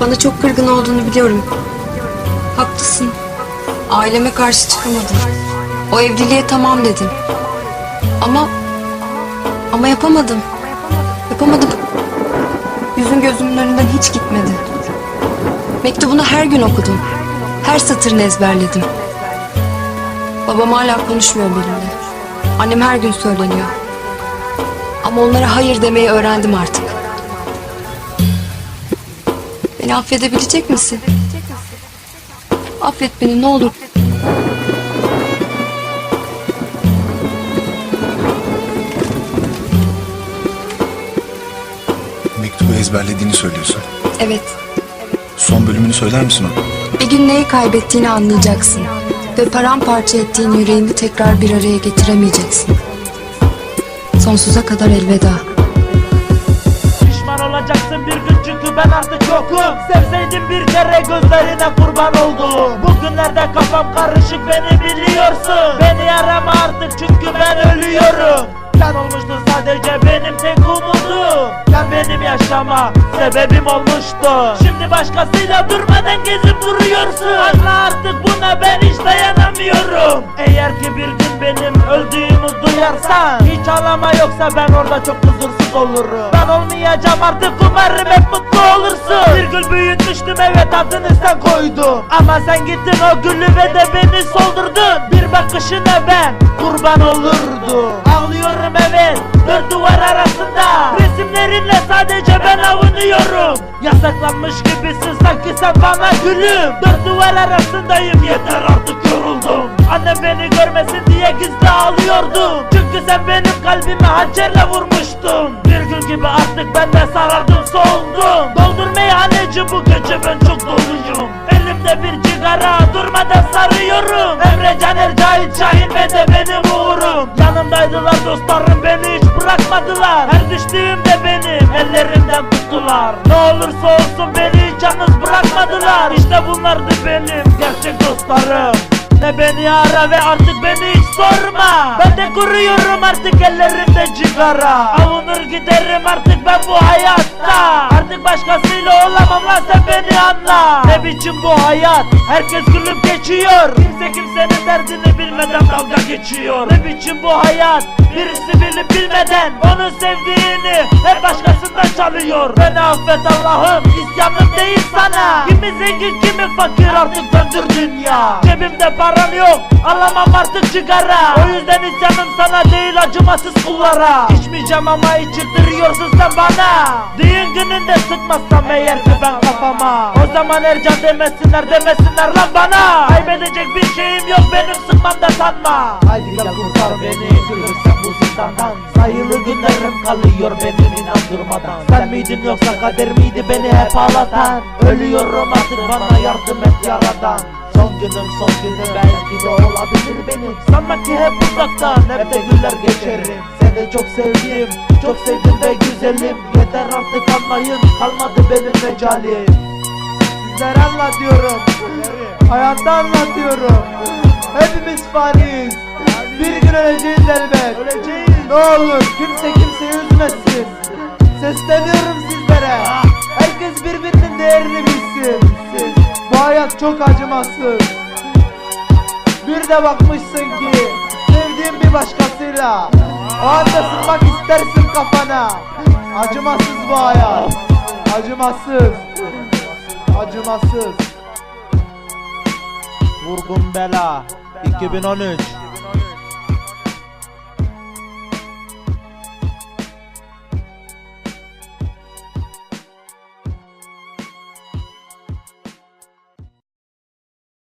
Bana çok kırgın olduğunu biliyorum. Haklısın. Aileme karşı çıkamadım. O evliliğe tamam dedim. Ama... Ama yapamadım. Yapamadım. Yüzün gözümün önünden hiç gitmedi. Mektubunu her gün okudum. Her satırını ezberledim. Babam hala konuşmuyor benimle. Annem her gün söyleniyor. Ama onlara hayır demeyi öğrendim artık. Beni affedebilecek misin? Affet beni ne olur. Mektubu ezberlediğini söylüyorsun. Evet. Son bölümünü söyler misin ona? Bir gün neyi kaybettiğini anlayacaksın. Ve paramparça ettiğin yüreğini tekrar bir araya getiremeyeceksin. Sonsuza kadar elveda. Pişman olacaksın bir gün çünkü ben artık yokum. Sevseydim bir kere gözlerine kurban oldum. Bugünlerde kafam karışık beni biliyorsun. Beni arama artık çünkü ben ölüyorum. Sen olmuştun sadece benim tek umudum. Sen benim yaşama sebebim olmuştun. Şimdi başkasıyla durmadan gezip duruyorsun. Anla artık buna ben hiç dayanamıyorum. Eğer ki bir gün benim öldüğümü duyarsan Hiç ağlama yoksa ben orada çok huzursuz olurum. Ben olmayacağım artık umarım hep gül büyütmüştüm evet adını sen koydun. Ama sen gittin o gülü ve de beni soldurdun. Bir bakışına ben kurban olurdum. Ağlıyorum evet dört duvar arasında. Resimlerinle sadece ben avunuyorum. Yasaklanmış gibisin sanki sen bana gülüm. Dört duvar arasındayım yeter artık yoruldum. Annem beni görmesin diye gizli ağlıyordum. Çünkü sen benim kalbime hançerle vurmuştun. Bir gün gibi artık ben de sarardım soğudum Doldur meyhaneci bu gece ben çok doluyum. Elimde bir cigara durmadan sarıyorum. Emre Caner Cahit Şahin ve de benim uğurum. Yanımdaydılar dostlarım beni hiç bırakmadılar. Her düştüğümde benim ellerimden tuttular. Ne olursa olsun beni hiç yalnız bırakmadılar. İşte bunlardı benim gerçek dostlarım. Ne beni ara ve artık beni hiç sorma. Ben de kuruyorum artık ellerimde cigara. Avunur giderim artık ben bu hayatta Artık başkasıyla olamam lan sen beni anla. Ne biçim bu hayat? Herkes gülüp geçiyor. Kimse kimsenin derdini bilmeden dalga geçiyor? Ne biçim bu hayat? Birisi bilip bilmeden Onun sevdiğini hep başkasından çalıyor. Beni affet Allah'ım isyanım değil sana. Kimi zengin kimi fakir artık döndür dünya. Cebimde param yok alamam artık sigara. O yüzden isyanım sana değil acımasız kullara. İçmeyeceğim ama içirtiriyorsun sen bana. Düğün gününde sıkmazsam eğer ki ben kafama. O zaman Ercan demesinler demesinler lan bana. Kaybedecek bir şeyim yok benim sıkmam da sanma Haydi gel kurtar beni gülürsen bu zindandan. Sayılı günlerim kalıyor benim inandırmadan. Sen miydin yoksa kader miydi beni hep ağlatan? Ölüyorum artık bana yardım et yaradan. Son günüm son günüm belki de olabilir benim. Sanma ki hep uzaktan hep de güller geçerim. Seni çok sevdim çok sevdim ve güzelim. Yeter artık anlayın kalmadı benim mecalim. Sizlere anlatıyorum. Hayatta anlatıyorum. Hepimiz faniyiz. Bir gün öleceğiz elbet. Öleceğiz Ne olur kimse kimseyi üzmesin. Sesleniyorum sizlere. Herkes birbirinin değerini bilsin. Bu hayat çok acımasız. Bir de bakmışsın ki sevdiğin bir başkasıyla. O anda sıkmak istersin kafana. Acımasız bu hayat. Acımasız. Acımasız. Vurgun Bela 2013